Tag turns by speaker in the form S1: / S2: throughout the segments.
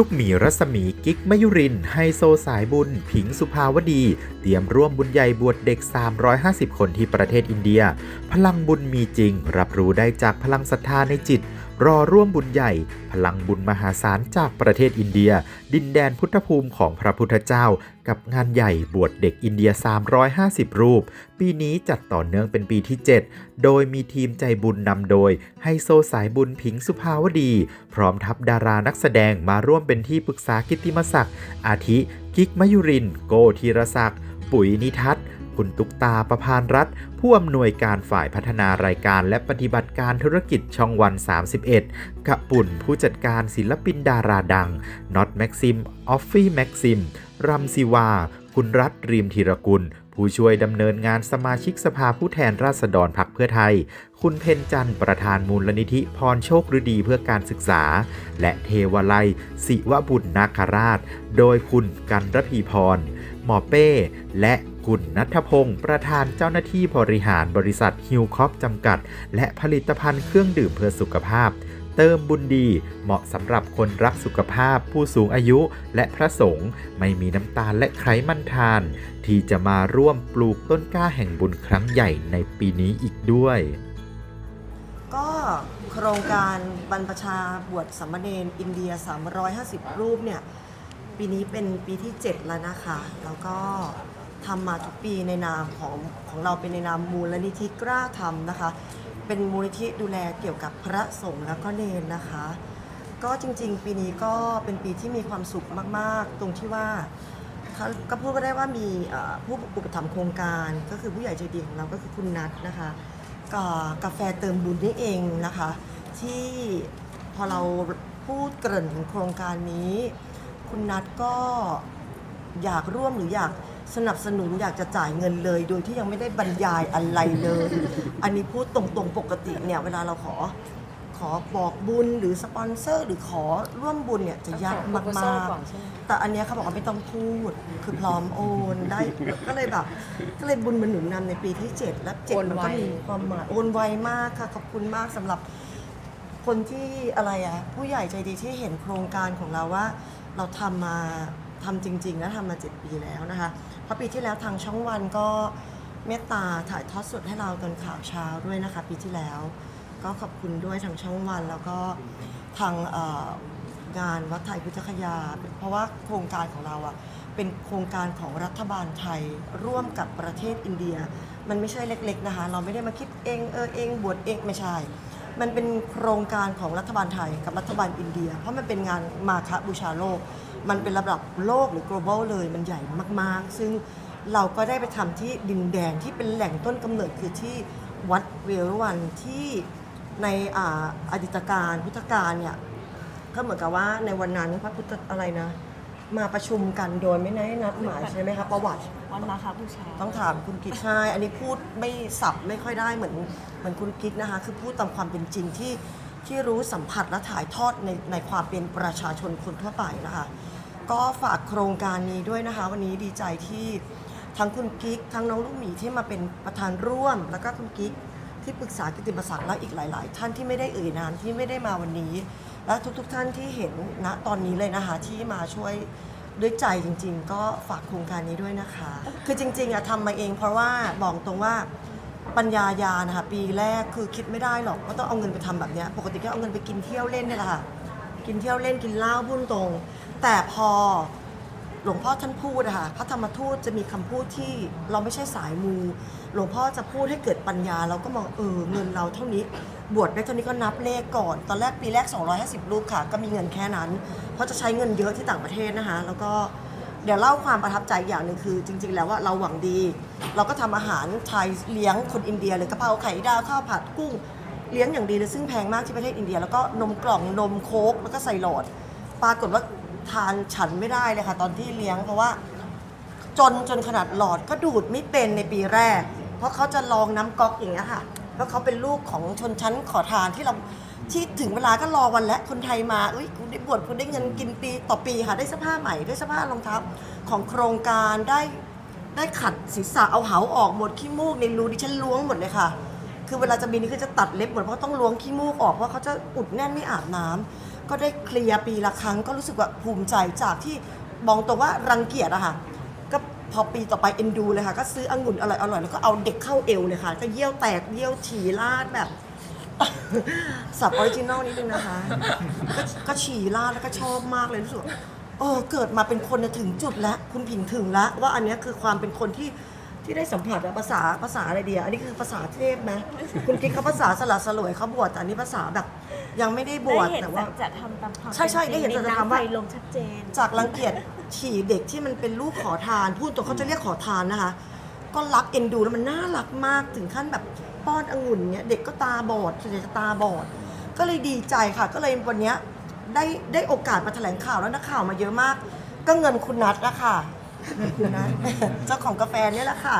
S1: ลูกหมีรัศมีกิ๊กมยุริน ไฮโซสายบุญ ผิงสุภาวดี เตรียมร่วมบุญใหญ่บวชเด็ก 350 คนที่ประเทศอินเดีย พลังบุญมีจริง รับรู้ได้จากพลังศรัทธาในจิต รอร่วมบุญใหญ่ พลังบุญมหาศาลจากประเทศอินเดีย ดินแดนพุทธภูมิของพระพุทธเจ้า กับงานใหญ่บวชเด็กอินเดีย 350 รูป ปีนี้จัดต่อเนื่องเป็นปีที่ 7 โดยมีทีมใจบุญนำโดยไฮโซสายบุญผิงสุภาวดี พร้อมทัพดารานักแสดงมาร่วมเป็นที่ปรึกษากิตติมศักดิ์อาทิ กิกมยุริน โกธีรศักดิ์ปุ๋ยนิทัศน์ คุณตุกตาประพานรัฐ ผู้อำนวยการฝ่ายพัฒนารายการและปฏิบัติการธุรกิจช่องวัน 31 กะปุ่นผู้จัดการศิลปินดาราดังน็อตแม็กซิม ออฟฟี่แม็กซิม รัมซิวา คุณรัฐรีมธีรกุล ผู้ช่วยดำเนินงานสมาชิกสภาผู้แทนราษฎรพักเพื่อไทย คุณเพนจันทร์ประธานมูลนิธิพรโชคฤดีเพื่อการศึกษา และเทวไลยศิวบุญนาคราช โดยคุณกันรพีพร หมอเป้ และ คุณนัทพงศ์ประธานเจ้าหน้าที่บริหารบริษัทฮิวคอปจำกัด และผลิตภัณฑ์เครื่องดื่มเพื่อสุขภาพ เติมบุญดี เหมาะสำหรับคนรักสุขภาพ ผู้สูงอายุและพระสงฆ์ไม่มีน้ำตาลและไขมันทาน ที่จะมาร่วมปลูกต้นกล้าแห่งบุญครั้งใหญ่ในปีนี้อีกด้วย
S2: ก็โครงการบรรพชาบวชสามเณรอินเดีย 350 รูปเนี่ย ปีนี้เป็นปีที่ 7 แล้วนะคะ แล้วก็ ทำมาทุกปีในนามของของเราเป็นในนามมูลนิธิกล้าทำนะคะ เป็นมูลนิธิดูแลเกี่ยวกับพระสงฆ์แล้วก็เนรนะคะ ก็จริงๆ ปีนี้ก็เป็นปีที่มีความสุขมากๆ ตรงที่ว่าก็พูดก็ได้ว่ามีผู้อุปถัมภ์โครงการก็คือผู้ใหญ่ใจดีของเราก็คือคุณนัทนะคะกับกาแฟเติมบุญนี่เองนะคะ ที่พอเราพูดเกริ่นถึงโครงการนี้ คุณนัทก็อยากร่วมหรืออยาก สนับสนุนอยากจะจ่ายเงินเลย โดยที่ยังไม่ได้บรรยายอะไรเลย อันนี้พูดตรงๆปกติเนี่ยเวลาเราขอขอบอกบุญหรือสปอนเซอร์ หรือขอร่วมบุญเนี่ยจะยากมาก
S3: ก่อนใช่ไหม
S2: ๆ แต่อันเนี้ยเขาบอกว่าไม่ต้องพูด คือพร้อมโอนได้ก็เลยแบบก็เลยบุญมันหนุนนำในปีที่ 7 และเจ็ด
S3: โอน
S2: มัน
S3: ไว
S2: ก็มีความหมายโอนไวมากค่ะขอบคุณมากสำหรับ คนที่อะไรอะผู้ใหญ่ใจดีที่เห็นโครงการของเราว่า เราทำมาทำจริง ๆ แล้วทำมา7ปีแล้วนะคะ เพราะปีที่แล้วทางช่องวันก็เมตตาถ่ายทอดสดให้เราตอนข่าวเช้าด้วยนะคะ ปีที่แล้ว ก็ขอบคุณด้วยทางช่องวันแล้วก็ทางงานวัดไทยพุทธคยา เพราะว่าโครงการของเราอะเป็นโครงการของรัฐบาลไทยร่วมกับประเทศอินเดีย มันไม่ใช่เล็ก ๆนะคะ เราไม่ได้มาคิดเองเออเองบวชเองไม่ใช่ มันเป็นโครงการของรัฐบาลไทยกับรัฐบาลอินเดีย เพราะมันเป็นงานมาคบูชาโลก มันเป็นระดับโลกหรือ global เลยมันใหญ่มากๆ ซึ่งเราก็ได้ไปทำที่ดินแดนที่เป็นแหล่งต้นกำเนิดคือที่วัดเวรุวันที่ในอาอดีตการพุทธกาลเนี่ยก็เหมือนกับว่าในวันนั้นพระพุทธอะไรนะ มาประชุมกันโดยไม่ได้นัดหมายใช่ไหมคะประวัติ
S3: วันมาครับบูชา
S2: ต้องถามคุณกิตใช่อันนี้พูดไม่สับไม่ค่อยได้เหมือนเหมือนคุณกิตนะคะ คือพูดตามความเป็นจริงที่ ที่รู้สัมผัสและถ่ายทอดในในความเป็นประชาชนคนทั่วไปนะคะ ก็ฝากโครงการนี้ด้วยนะคะ วันนี้ดีใจที่ทั้งคุณกิ๊กทั้งน้องลูกหมีที่มาเป็นประธานร่วม แล้วก็คุณกิ๊กที่ปรึกษากิตติมศักดิ์และอีกหลาย ๆ ท่านที่ไม่ได้เอ่ยนามที่ไม่ได้มาวันนี้ และทุก ๆ ท่านที่เห็นณตอนนี้เลยนะคะ ที่มาช่วยด้วยใจจริง ๆ ก็ฝากโครงการนี้ด้วยนะคะ คือจริง ๆอะทำมาเองเพราะว่าบอกตรงว่า ปัญญายานะคะปีแรกคือคิดไม่ได้หรอกว่าต้องเอาเงินไปทำแบบเนี้ยปกติก็เอาเงินไปกินเที่ยวเล่นเนี่ยแหละค่ะกินเที่ยวเล่นกินเหล้าพูดตรง แต่พอหลวงพ่อท่านพูดอะค่ะพระธรรมทูตจะมีคำพูดที่เราไม่ใช่สายมู หลวงพ่อจะพูดให้เกิดปัญญาเราก็มองเออเงินเราเท่านี้บวชได้เท่านี้ก็นับเลขก่อน ตอนแรกปีแรก 250 รูปค่ะ ก็มีเงินแค่นั้น เพราะจะใช้เงินเยอะที่ต่างประเทศนะคะ แล้วก็ เดี๋ยวเล่าความประทับใจอย่างหนึ่งคือ จริง ๆ แล้วว่าเราหวังดี เราก็ทำอาหารไทยเลี้ยงคนอินเดียเลยกะเพราไข่ดาวข้าวผัดกุ้งเลี้ยงอย่างดีเลยซึ่งแพงมากที่ประเทศอินเดีย แล้วก็นมกล่องนมโค้กแล้วก็ใส่หลอด ปรากฏว่าทานฉันไม่ได้เลยค่ะ ตอนที่เลี้ยงเพราะว่าจนจนขนาดหลอดก็ดูดไม่เป็นในปีแรก เพราะเขาจะลองน้ำก๊อกอย่างเงี้ยค่ะเพราะเขาเป็นลูกของชนชั้นขอทานที่เรา ที่ถึงเวลาก็รอวันและคนไทยมาอุ้ยคุณได้บวชคุณได้เงินกินปีต่อปีค่ะได้เสื้อผ้าใหม่ได้เสื้อผ้ารองเท้าของโครงการได้ได้ขัดศีรษะเอาเหาออกหมดขี้มูกในรูดิฉันล้วงหมดเลยค่ะ คือเวลาจะบินนี่คือจะตัดเล็บหมดเพราะต้องล้วงขี้มูกออกเพราะเขาจะอุดแน่นไม่อาบน้ำก็ได้เคลียร์ปีละครั้งก็รู้สึกว่าภูมิใจจากที่บอกตรงว่ารังเกียจอะค่ะก็พอปีต่อไปเอ็นดูเลยค่ะ ก็ซื้อองุ่นอร่อยๆแล้วก็เอาเด็กเข้าเอวเลยค่ะก็เยี่ยวแตกเยี่ยวฉี่ลาดแบบ สับออริจินอลนิดนึงนะคะ ก็ก็ฉี่ลาดแล้วก็ชอบมากเลยรู้สึกว่าเออเกิดมาเป็นคนน่ะถึงจุดแล้ว คุณผิงถึงแล้วว่าอันเนี้ยคือความเป็นคนที่ที่ได้สัมผัสอะภาษาภาษาอะไรเดียอันนี้คือภาษาเทพไหมคุณกิ๊กเขาภาษาสละสลวยเขาบวชแต่อันนี้ภาษาแบบ ยังไม่ได้บวช
S3: ได้เห็น
S2: แต่ว่า
S3: จะทำตามความ
S2: ใช่ใช่ได้เห็นสัจธรรมว่า
S3: ไฟลงชัดเจน
S2: จากรังเกียจฉี่เด็กที่มันเป็นลูกขอทาน พูดตัวเขาจะเรียกขอทานนะคะ ก็รักเอ็นดูแล้วมันน่ารักมากถึงขั้นแบบ ป้อนองุ่นเนี่ยเด็กก็ตาบอดส่วนใหญ่จะตาบอด ก็เลยดีใจค่ะ ก็เลยวันเนี้ยได้ได้โอกาสมาแถลงข่าวแล้วนักข่าวมาเยอะมาก ก็เงินคุณนัทละค่ะเงินคุณนัท เจ้าของกาแฟเนี่ยแหละค่ะ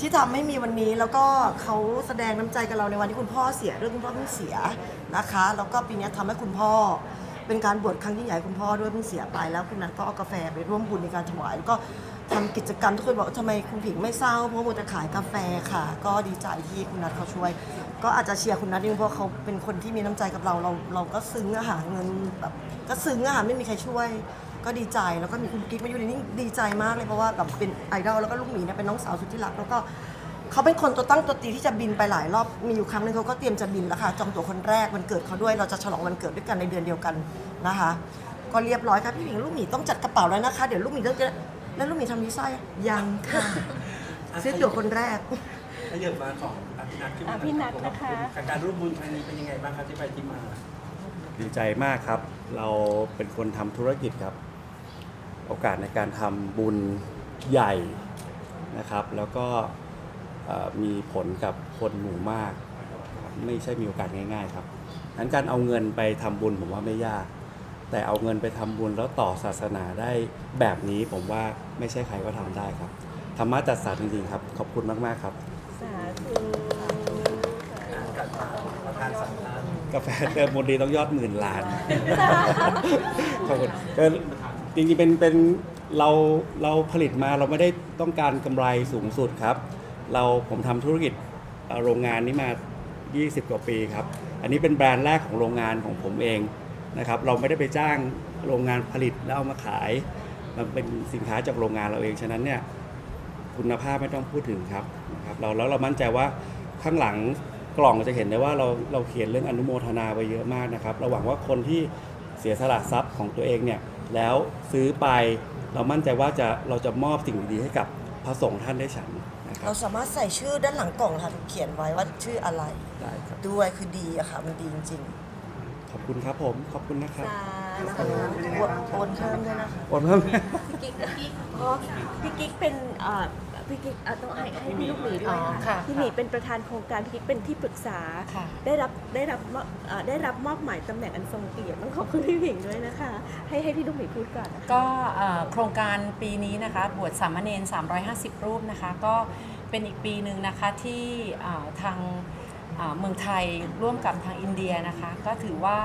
S2: ที่ทำให้มีวันนี้แล้วก็เขาแสดงน้ำใจกับเราในวันที่คุณพ่อเสียเรื่องคุณพ่อเพิ่งเสียนะคะ แล้วก็ปีเนี้ยทำให้คุณพ่อ เป็นการบวชครั้งยิ่งใหญ่คุณพ่อด้วยเพิ่งเสียไปแล้วคุณนัทก็เอากาแฟไปร่วมบุญในการถวายแล้วก็ ทำกิจกรรมทุกคนบอกทำไมคุณผิงไม่เศร้าเพราะมัวแต่ขายกาแฟค่ะ ก็ดีใจที่คุณนัทเขาช่วย ก็อาจจะเชียร์คุณนัทนิดนึงเพราะเขาเป็นคนที่มีน้ำใจกับเราเรา เราก็ซึ้งอะค่ะเงินแบบก็ซึ้งอะค่ะไม่มีใครช่วย ก็ดีใจแล้วก็มีคุณกิ๊กมาอยู่ในนี้ดีใจมากเลยเพราะว่าแบบเป็นไอดอลแล้วก็ลูกหมีเนี่ยเป็นน้องสาวสุดที่รักแล้วก็เขาเป็นคนตัวตั้งตัวตีที่จะบินไปหลายรอบ มีอยู่ครั้งหนึงเขาก็เตรียมจะบินแล้วค่ะ จองตั๋วคนแรกวันเกิดเขาด้วย เราจะฉลองวันเกิดด้วยกันในเดือนเดียวกันนะคะ ก็เรียบร้อยครับพี่หญิงลูกหมีต้องจัดกระเป๋าแล้วนะคะ เดี๋ยวลูกหมีต้องจะ แล้วลูกหมีทำวีซ่ายังค่ะ ซื้อตั๋วคนแรก
S4: ถ้าเยอะมาของอภินัทขึ้นมา
S3: อภินัทนะคะ
S4: กับการร่วมบุญครั้งนี้เป็นยังไงบ้างครับที่ไปที่มา
S5: ดีใจมากครับ เราเป็นคนทำธุรกิจครับ โอกาสในการทำบุญใหญ่นะครับ แล้วก็เอ่อมีผลกับคนหมู่มากครับไม่ใช่มีโอกาสง่าย ๆ ครับนั้นการเอาเงินไปทำบุญผมว่าไม่ยาก แต่เอาเงินไปทำบุญแล้วต่อศาสนาได้แบบนี้ผมว่าไม่ใช่ใครก็ทำได้ครับธรรมะจัดสรรจริงๆครับ ขอบคุณมากๆครับ
S3: สาธุ
S4: ประธานสัมภาษณ์
S5: กาแฟเติมบุญดีต้องยอดหมื่นล้านขอบคุณก็จริงๆเป็นเป็นเราเราผลิตมาเราไม่ได้ต้องการกำไรสูงสุดครับ เราผมทำธุรกิจเอ่อโรงงานนี้มา 20 กว่าปีครับ อันนี้เป็นแบรนด์แรกของโรงงานของผมเอง นะครับเราไม่ได้ไปจ้างโรงงานผลิตแล้วเอามาขาย มันเป็นสินค้าจากโรงงานเราเอง ฉะนั้นเนี่ยคุณภาพไม่ต้องพูดถึงครับนะครับเราแล้วเรามั่นใจว่าข้างหลังกล่องจะเห็นได้ว่าเราเราเขียนเรื่องอนุโมทนาไว้เยอะมากนะครับเราหวังว่าคนที่เสียสละทรัพย์ของตัวเองเนี่ยแล้วซื้อไปเรามั่นใจว่าจะเราจะมอบสิ่งดีๆให้กับพระสงฆ์ท่านได้ฉันนะครั
S2: เรา
S5: บ
S2: สามารถใส่ชื่อด้านหลังกล่องค่ะเขียนไว้ว่าชื่ออะไร
S5: ได้ครับ
S2: ด้วยคือดีอะค่ะมันดีจริง
S5: ขอบ คุณครับผม ขอบคุณนะครับ
S3: สา
S2: ๆนะ
S3: ธุ
S2: คะโอนโอนเพิ่มด้วยนะคะ
S5: โอนเพิ่ม
S3: พี่กิ๊กพี่กิ๊กอ๋อพี่กิ๊กเป็นเอ่อพี่กิ๊กอะต้องให้ให้พี่ลูกหมีด้วย
S6: อ๋อ
S3: ค่ะ
S6: ค่ะ
S3: พี่หมีเป็นประธานโครงการพี่กิ๊กเป็นที่ปรึกษา
S6: ค่ะ
S3: ได้รับได้รับมอบเอ่อได้รับมอบหมายตำแหน่งอันทรงเกียรติต้องขอบคุณพี่หมิงด้วยนะคะ ให้ให้พี่ลูกหมีพูดก่อนนะคะ
S6: ก็เอ่อโครงการปีนี้นะคะบวชสามเณร350 รูปนะคะ ก็เป็นอีกปีหนึ่งนะคะที่เอ่อทาง เอ่อเมืองไทยร่วมกับทางอินเดียนะคะ ก็ถือว่า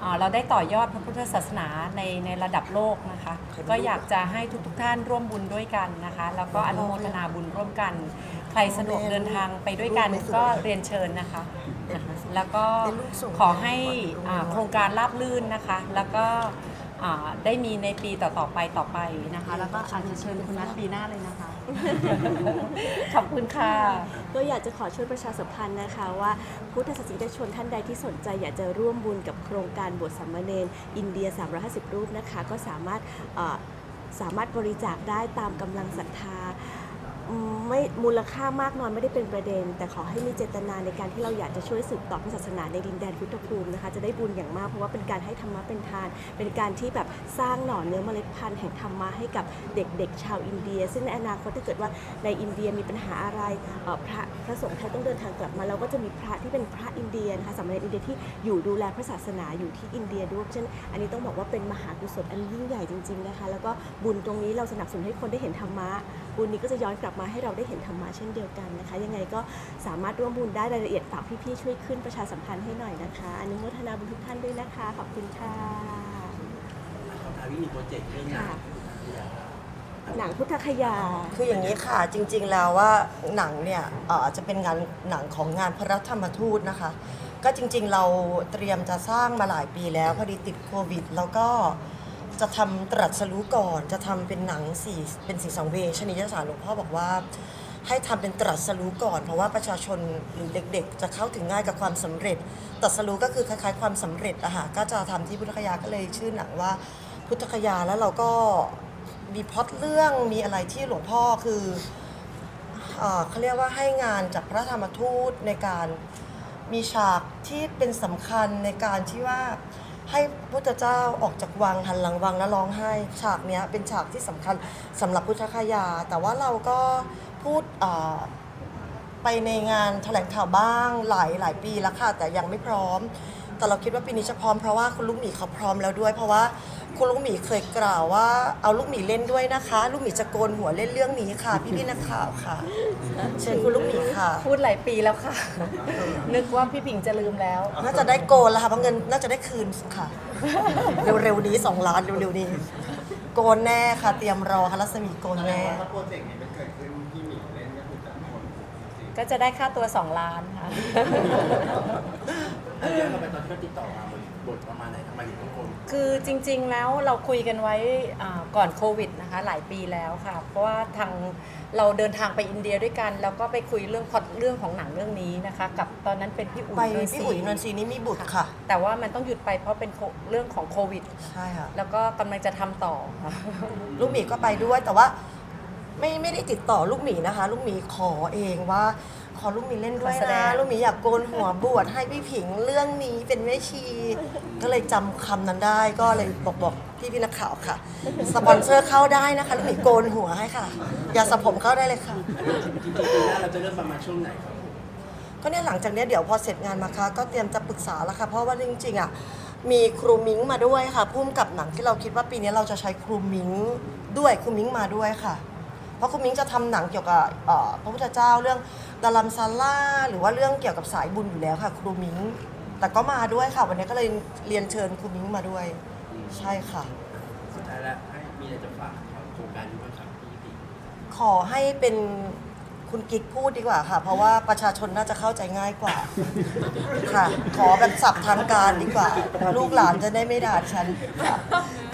S6: เอ่อเราได้ต่อยอดพระพุทธศาสนาในในระดับโลกนะคะ ก็อยากจะให้ทุกๆท่านร่วมบุญด้วยกันนะคะ แล้วก็อนุโมทนาบุญร่วมกัน ใครสะดวกเดินทางไปด้วยกันก็เรียนเชิญนะคะ แล้วก็ขอให้อ่าโครงการราบลื่นนะคะ แล้วก็อ่าได้มีในปีต่อๆไปต่อไปนะคะ แล้วก็อาจจะเชิญคุณนัทปีหน้าเลยนะคะ ขอบคุณค่ะ
S3: ก็อยากจะขอช่วยประชาสัมพันธ์นะคะ ว่าพุทธศาสนิกชนท่านใดที่สนใจอยากจะร่วมบุญกับโครงการบวชสัมมเนรอินเดีย 350 รูปนะคะ ก็สามารถสามารถบริจาคได้ตามกำลังศรัทธา ไม่มูลค่ามากน้อยไม่ได้เป็นประเด็น แต่ขอให้มีเจตนาในการที่เราอยากจะช่วยสืบต่อพระศาสนาในดินแดนพุทธภูมินะคะจะได้บุญอย่างมากเพราะว่าเป็นการให้ธรรมะเป็นทาน เป็นการที่แบบสร้างหน่อเนื้อเมล็ดพันธุ์แห่งธรรมะให้กับเด็กๆ ชาวอินเดีย ซึ่งในอนาคตถ้าเกิดว่าในอินเดียมีปัญหาอะไรพระพระสงฆ์ไทยต้องเดินทางกลับมาเราก็จะมีพระที่เป็นพระอินเดียนะคะสามเณรอินเดียที่อยู่ดูแลพระศาสนาอยู่ที่อินเดียด้วยเพราะฉะนั้นอันนี้ต้องบอกว่าเป็นมหากุศลอันยิ่งใหญ่จริงๆนะคะแล้วก็บุญตรงนี้เราสนับสนุนให้คนได้เห็นธรรมะบุญนี้ก็จะย้อนกลับมาให้เราได้เห็นธรรมะเช่นเดียวกันนะคะ ยังไงก็สามารถร่วมบุญได้รายละเอียดฝากพี่ๆช่วยขึ้นประชาสัมพันธ์ให้หน่อยนะคะอนุโมทนาบุญทุกท่านด้วยนะคะ ขอบคุณค่ะ
S4: ของทางนี้มีโปรเจกต์เรื่องงาน
S3: ค่ะ
S4: อ
S3: หนังพุทธคยา
S2: คืออย่างนี้ค่ะจริงๆแล้วว่าหนังเนี่ยเอ่อจะเป็นงานหนังของงานพระธรรมทูตนะคะ ก็จริงๆเราเตรียมจะสร้างมาหลายปีแล้วพอดีติดโควิด แล้วก็ จะทำตรัสรู้ก่อน จะทำเป็นหนังสี่เป็นสีสังเวชนียสารหลวงพ่อบอกว่า ให้ทำเป็นตรัสรู้ก่อน เพราะว่าประชาชนหรือเด็กๆ จะเข้าถึงง่ายกับความสำเร็จ ตรัสรู้ก็คือคล้ายๆ ความสำเร็จอะค่ะก็จะทำที่พุทธคยาก็เลยชื่อหนังว่า พุทธคยาแล้วเราก็มีพล็อตเรื่องมีอะไรที่หลวงพ่อคือ เอ่อเขาเรียกว่าให้งานจากพระธรรมทูตในการมีฉากที่เป็นสำคัญในการที่ว่า ให้พุทธเจ้าออกจากวังหันหลังวังแล้วร้องไห้ ฉากเนี้ยเป็นฉากที่สำคัญสำหรับพุทธคยา แต่ว่าเราก็พูดไปในงานแถลงข่าวบ้างหลายหลายปีแล้วค่ะแต่ยังไม่พร้อม แต่เราคิดว่าปีนี้จะพร้อมเพราะว่าคุณลูกหมีเขาพร้อมแล้วด้วย เพราะว่า คุณลูกหมีเคยกล่าวว่า เอาลูกหมีเล่นด้วยนะคะ ลูกหมีจะโกนหัวเล่นเรื่องนี้ค่ะ พี่พี่ๆนักข่าวค่ะ เชิญคุณลูกหมีค่ะ
S6: พูดหลายปีแล้วค่ะ นึกว่าพี่ผิงจะลืมแล้ว
S2: น่าจะได้โกนแล้วค่ะเพราะเงินน่าจะได้คืนค่ะ เร็วๆนี้สองล้านเร็วๆนี้ โกนแน่ค่ะ เตรียมรอค่ะรัศมีโกนแน่
S7: ถ้าโปรเจกต์นี้มันเกิดขึ้นพี่หมีเล่นก็คือจะคนจริง
S6: ก็จะได้ค่าตัว 2 ล้านค่ะ
S4: อันนี้เราไปตอนที่เขาติดต่อมามัน บทประมาณไหนทำไมถึงต้องคน
S6: คือจริง ๆ แล้วเราคุยกันไว้อ่าก่อนโควิดนะคะหลายปีแล้วค่ะ เพราะว่าทางเราเดินทางไปอินเดียด้วยกัน แล้วก็ไปคุยเรื่องพล็อตเรื่องของหนังเรื่องนี้นะคะ กับตอนนั้นเป็นพี่อุ๋ย
S2: ไป
S6: นนทรี
S2: พี่อุ๋ยนนทรีนี่มีบุตรค่ะ
S6: แต่ว่ามันต้องหยุดไปเพราะเป็นโคเรื่องของโควิด
S2: ใช่ค่ะ
S6: แล้วก็กำลังจะทำต่อค่ะ
S2: ลูกหมีก็ไปด้วยแต่ว่า ไม่ไม่ได้ติดต่อลูกหมีนะคะ ลูกหมีขอเองว่า ขอลูกหมีเล่นด้วย
S6: ขอแสด
S2: นะ
S6: ง
S2: ลูกหมีอยากโกนหัวบวชให้พี่ผิงเรื่องนี้เป็นแม่ชี ก็เลยจำคำนั้นได้ก็เลยบอกบอกพี่พี่นักข่าวค่ะ สปอนเซอร์เข้าได้นะคะ ลูกหมีโกนหัวให้ค่ะ อย่าสระผมเข้าได้เลยค่ะ
S4: จริงๆปีหน้าเราจะเริ่มประมาณช่วงไหนครับ
S2: ก็เนี่ยหลังจากเนี้ยเดี๋ยวพอเสร็จงานมาคะก็เตรียมจะปรึกษาแล้วค่ะ เพราะว่าจริงๆอะมีครูมิงมาด้วยค่ะพุ่มกับหนังที่เราคิดว่าปีนี้เราจะใช้ครูมิงด้วยครูมิงมาด้วยค่ะ เพราะครูมิงจะทำหนังเกี่ยวกับเอ่อพระพุทธเจ้าเรื่องดารัมซาร่าหรือว่าเรื่องเกี่ยวกับสายบุญอยู่แล้วค่ะ ครูมิงแต่ก็มาด้วยค่ะ วันนี้ก็เลยเรียนเชิญครูมิงมาด้วย ใช่ค่ะ
S4: สุดท้ายแล้วให้มีอะไรจะฝากกับโครงการนี้บ้างครับพี่ผิง
S2: ขอให้เป็นคุณกิ๊กพูดดีกว่าค่ะ เพราะว่าประชาชนน่าจะเข้าใจง่ายกว่า ค่ะ ขอแบบสับทางการดีกว่า ลูกหลานจะได้ไม่ด่าฉันค่ะ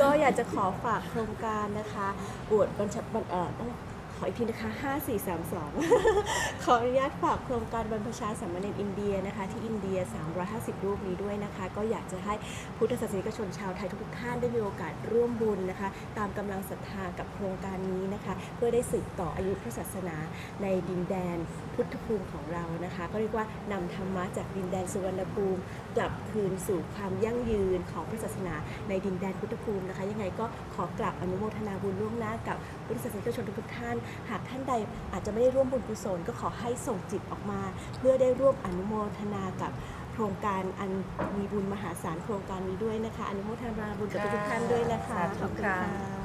S3: ก็อยากจะขอฝากโครงการนะคะ บวชบรรชบัญเอ่อต้อง ขออีกทีนะคะ 5432 ขออนุญาตฝากโครงการบรรพชาสามเณรอินเดียนะคะ ที่อินเดีย 350 รูปนี้ด้วยนะคะ ก็อยากจะให้พุทธศาสนิกชนชาวไทยทุกๆท่านได้มีโอกาสร่วมบุญนะคะ ตามกำลังศรัทธากับโครงการนี้นะคะ เพื่อได้สืบต่ออายุพระศาสนาในดินแดนพุทธภูมิของเรานะคะ ก็เรียกว่านำธรรมะจากดินแดนสุวรรณภูมิ กลับคืนสู่ความยั่งยืนของพระศาสนาในดินแดนพุทธภูมินะคะ ยังไงก็ขอกราบอนุโมทนาบุญล่วงหน้ากับ พุทธศาสนิกชนทุกๆท่าน หากท่านใดอาจจะไม่ได้ร่วมบุญกุศลก็ขอให้ส่งจิตออกมา เพื่อได้ร่วมอนุโมทนากับโครงการอันมีบุญมหาศาลโครงการนี้ด้วยนะคะ อนุโมทนาบุญกับทุกๆท่านด้วยนะคะ
S6: สาธุ
S3: ขอบคุณ
S6: ค่ะ
S3: ค่ะ